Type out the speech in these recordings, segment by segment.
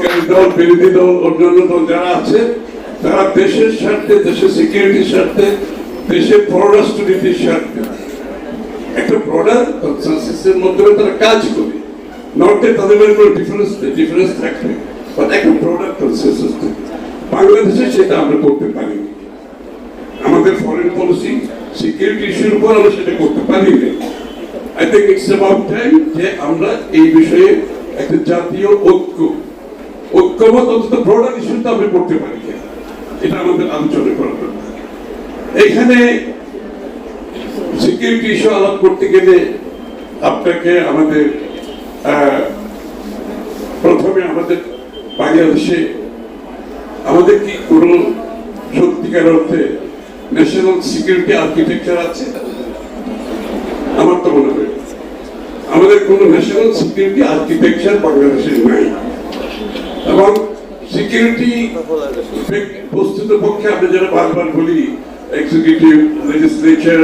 সরকারি দল বিরোধী দল, অন্যান্য দল যারা আছে, তারা দেশের স্বার্থে, দেশের সিকিউরিটির স্বার্থে, দেশের পররাষ্ট্রনীতির স্বার্থে। একটা তারা কাজ করে। তাদের ডিফারেন্স ডিফারেন্স থাকবে। একটা বাংলাদেশে সেটা আমরা করতে পারিনি আমাদের ফরেন পলিসি সিকিউরিটি ইস্যুর উপর আমরা সেটা করতে পারি যে আমরা এই বিষয়ে একটা জাতীয় ঐক্য ব্রডার পারি। এটা আমাদের আলোচনা করা এখানে সিকিউরিটি ইস্যু আলাপ করতে গেলে আপনাকে আমাদের প্রথমে আমাদের বাংলাদেশে আমাদের কি কোনো সত্যিকার অর্থে ন্যাশনাল সিকিউরিটি আর্কিটেকচার আছে? আমার তো মনে হয় আমাদের কোনো ন্যাশনাল সিকিউরিটি আর্কিটেকচার বাংলাদেশে নাই। এবং সিকিউরিটি বস্তুত পক্ষে আমরা যারা বারবার বলি এক্সিকিউটিভ লেজিসলেচার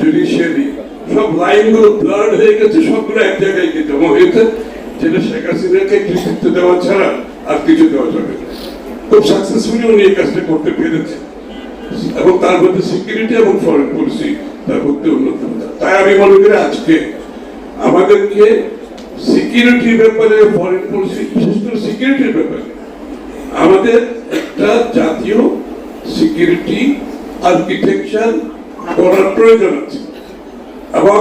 জুডিশিয়ারি সব লাইনগুলো ব্লাড হয়ে গেছে, সবগুলো এক জায়গায় গিয়ে জমা হয়েছে যেটা শেখ হাসিনাকে কৃতিত্ব দেওয়া ছাড়া আর কিছু দেওয়া যাবে খুব সাকসেসফুলি উনি এই কাজটা করতে পেরেছে। এবং তার মধ্যে সিকিউরিটি এবং ফরেন পলিসি তার মধ্যে উন্নত তাই আমি মনে করি আজকে আমাদেরকে সিকিউরিটির ব্যাপারে ফরেন পলিসি বিশেষ করে সিকিউরিটির ব্যাপারে, আমাদের একটা জাতীয় সিকিউরিটি আর্কিটেকচার করার প্রয়োজন আছে। এবং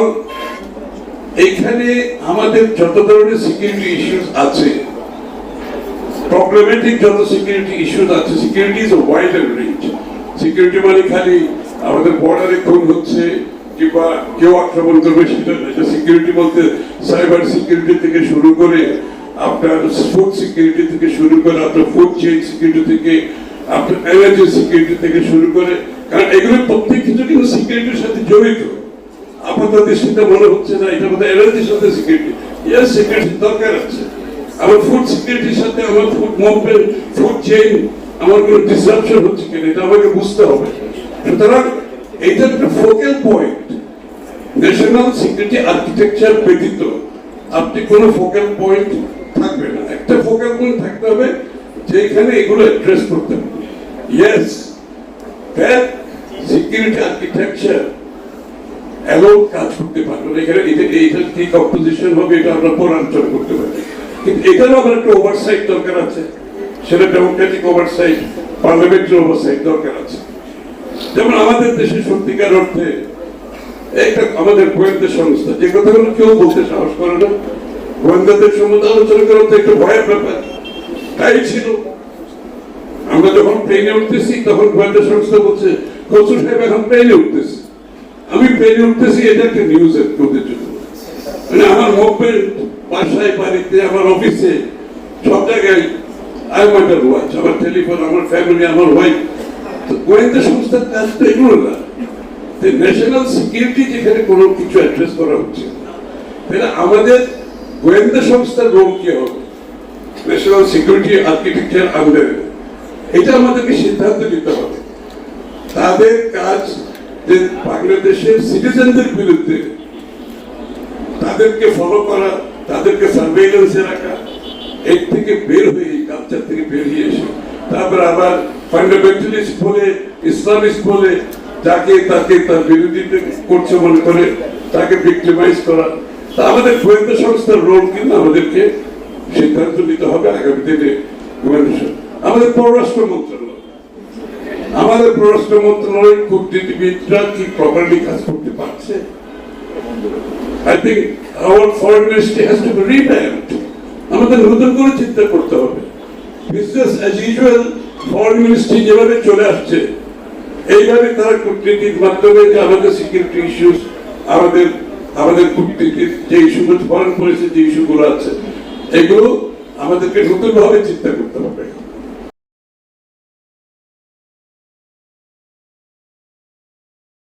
এইখানে আমাদের যত ধরনের সিকিউরিটি ইস্যুস আছে প্রবলেমেটিক যত সিকিউরিটি ইস্যুস আছে security is wide range security মানে খালি আমাদের বর্ডারে খুন হচ্ছে কিংবা কেউ আক্রমণ করবে সেটা সিকিউরিটি বলতে সাইবার সিকিউরিটি থেকে শুরু করে আপনার ফুড সিকিউরিটি থেকে শুরু করে আপনার ফুড চেইন সিকিউরিটি থেকে, আপনার এনার্জি সিকিউরিটি থেকে শুরু করে, কারণ এগুলো প্রত্যেক কিছু কিন্তু সিকিউরিটির সাথে জড়িত। আপাতত দৃষ্টিতে মনে হচ্ছে না, এটা বোধহয় এনার্জির সাথে সিকিউরিটি ইয়ার দরকার আছে। আমার ফুড সিকিউরিটির সাথে আমার ফুড মুভমেন্ট ফুড চেইন আমার কোনো ডিসরাপশন হচ্ছে কিনা, এটা আমাকে বুঝতে হবে। সুতরাং এটা একটা focal point national security architecture ব্যতীত আপনি কোনো ফোকাল পয়েন্ট থাকবে না। একটা ফোকাল পয়েন্ট থাকতে হবে যেখানে এগুলো অ্যাড্রেস করতে হবে। ইয়েস দ্যাট সিকিউরিটি আর্কিটেকচার এমন কাজ করতে পারব না। এখানে এটা এইটার কি কম্পোজিশন হবে, এটা আমরা পরালোচনা করতে পারি। কিন্তু এটারও আবার একটা ওভারসাইট দরকার আছে। সেটা ডেমোক্রেটিক ওভারসাইট পার্লামেন্টারি ওভারসাইট দরকার আছে। যেমন আমাদের দেশে সত্যিকার অর্থে একটা আমাদের গোয়েন্দা সংস্থা, যে কথাগুলো কেউ বলতে সাহস করে না, গোয়েন্দাদের সম্বন্ধে আলোচনা করা তো একটা ভয়ের ব্যাপার। তাই ছিল। আমরা যখন প্লেনে উঠতেছি, তখন গোয়েন্দা সংস্থা বলছে, কচুর সাহেব এখন প্লেনে উঠতেছে। আমি প্লেনে উঠতেছি, এটা একটা নিউজ ওদের জন্য মানে আমার মুভমেন্ট বাসায়, বাড়িতে, আমার অফিসে সব জায়গায় আই ওয়ান্টার আমার টেলিফোন আমার ফ্যামিলি আমার ওয়াইফ গোয়েন্দা সংস্থার কাজ তো এগুলো না। ন্যাশনাল সিকিউরিটি যেখানে কোনো কিছু অ্যাড্রেস করা হচ্ছে তাহলে আমাদের গোয়েন্দা সংস্থার রোল কি হবে? ন্যাশনাল সিকিউরিটি আর্কিটেকচার আন্ডারে এটা আমাদেরকে সিদ্ধান্ত নিতে হবে। তাদের কাজ যে বাংলাদেশের সিটিজেনদের বিরুদ্ধে তাদেরকে ফলো করা, তাদেরকে সার্ভেইলেন্সে রাখা, এর থেকে বের হয়ে কালচার থেকে বেরিয়ে এসে তারপর আবার ফান্ডামেন্টালিস্ট বলে ইসলামিস্ট বলে, যাকে তাকে তার বিরোধিতা করছে মনে করে, তাকে ভিক্টিমাইজ করা। তা আমাদের গোয়েন্দা সংস্থার রোল কিন্তু আমাদেরকে সিদ্ধান্ত নিতে হবে আগামী দিনে আমাদের পররাষ্ট্র মন্ত্রণালয়। আমাদের পররাষ্ট্র মন্ত্রণালয়ের কূটনীতিবিদরা কি প্রপারলি কাজ করতে পারছে? Think our foreign ministry has to be revamped. আমাদের নতুন করে চিন্তা করতে হবে। Business as usual foreign ministry যেভাবে চলে আসছে, এইভাবে তারা কূটনীতির মাধ্যমে যে আমাদের সিকিউরিটি ইস্যুস আমাদের আমাদের কূটনীতির যে ইস্যুগুলো ফরেন পলিসির যে ইস্যুগুলো আছে, এগুলো আমাদেরকে নতুনভাবে চিন্তা করতে হবে।